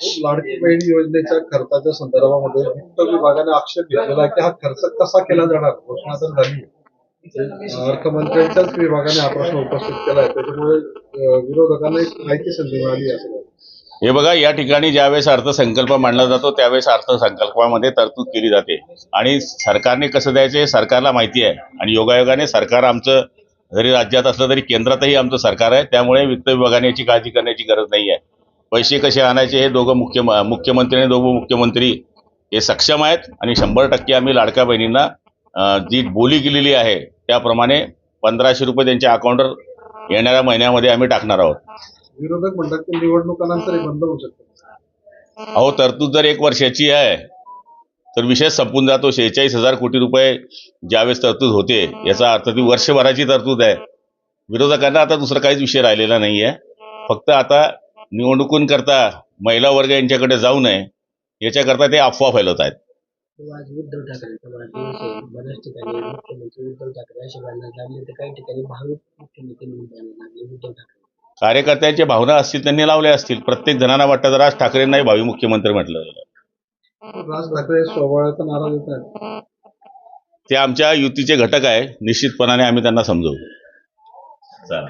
हो, लाडकी बहीण योजनेच्या खर्चाच्या संदर्भामध्ये वित्त विभागाने आक्षेप घेतलेला आहे की हा खर्च कसा केला जाणार? घोषणा तर झाली अर्थमंत्र्यांच्याच विभागाने हा प्रश्न उपस्थित केला आहे. त्याच्यामुळे विरोधकांना एक माहिती संधी मिळाली असं हे बघा या ठिकाणी ज्यावेळेस अर्थसंकल्प मांडला जातो त्यावेळेस अर्थसंकल्पामध्ये तरतूद केली जाते. आणि सरकारने कसं द्यायचे हे सरकारला माहिती आहे. आणि योगायोगाने सरकार आमचं जरी राज्यात असलं तरी केंद्रातही आमचं सरकार आहे. त्यामुळे वित्त विभागाने याची काळजी करण्याची गरज नाही आहे. पैसे कसे आणायचे हे दोघं मुख्य मुख्यमंत्री आणि दोघं मुख्यमंत्री हे सक्षम आहेत आणि शंभर टक्के आम्ही लाडक्या बहिणींना जी बोली केलेली आहे त्याप्रमाणे पंधराशे रुपये त्यांच्या अकाउंटवर येणाऱ्या महिन्यामध्ये आम्ही टाकणार आहोत. विरोधक म्हणतात की निवडणुकानंतर हे बंद होऊ शकतं. अहो तरतूद जर एक वर्षाची आहे तर विषय संपून जातो. शेहेचाळीस हजार कोटी रुपये ज्यावेळेस तरतूद होते याचा अर्थ ती वर्षभराची तरतूद आहे. विरोधकांना आता दुसरा काहीच विषय राहिलेला नाही आहे फक्त आता निवडणुकींकरता महिला वर्ग यांच्याकडे जाऊ नये याच्याकरता ते अफवा फैलवत आहेत. आज उद्धव ठाकरेंचा वाढदिवस आहे बऱ्याच ठिकाणी मुख्यमंत्री उद्धव ठाकरे असे बांधण्यात लागले तर काही ठिकाणी भाविक मुख्यमंत्री म्हणून बांधायला लागले उद्धव ठाकरे. कार्यकर्त्यांच्या भावना असतील त्यांनी लावल्या असतील. प्रत्येक जणांना वाटतं तर राज ठाकरेंनाही भावी मुख्यमंत्री म्हटलं गेलं. राज ठाकरे स्वबळाचा नारा देत आहेत. ते आमच्या युतीचे घटक आहे. निश्चितपणाने आम्ही त्यांना समजवू. चला.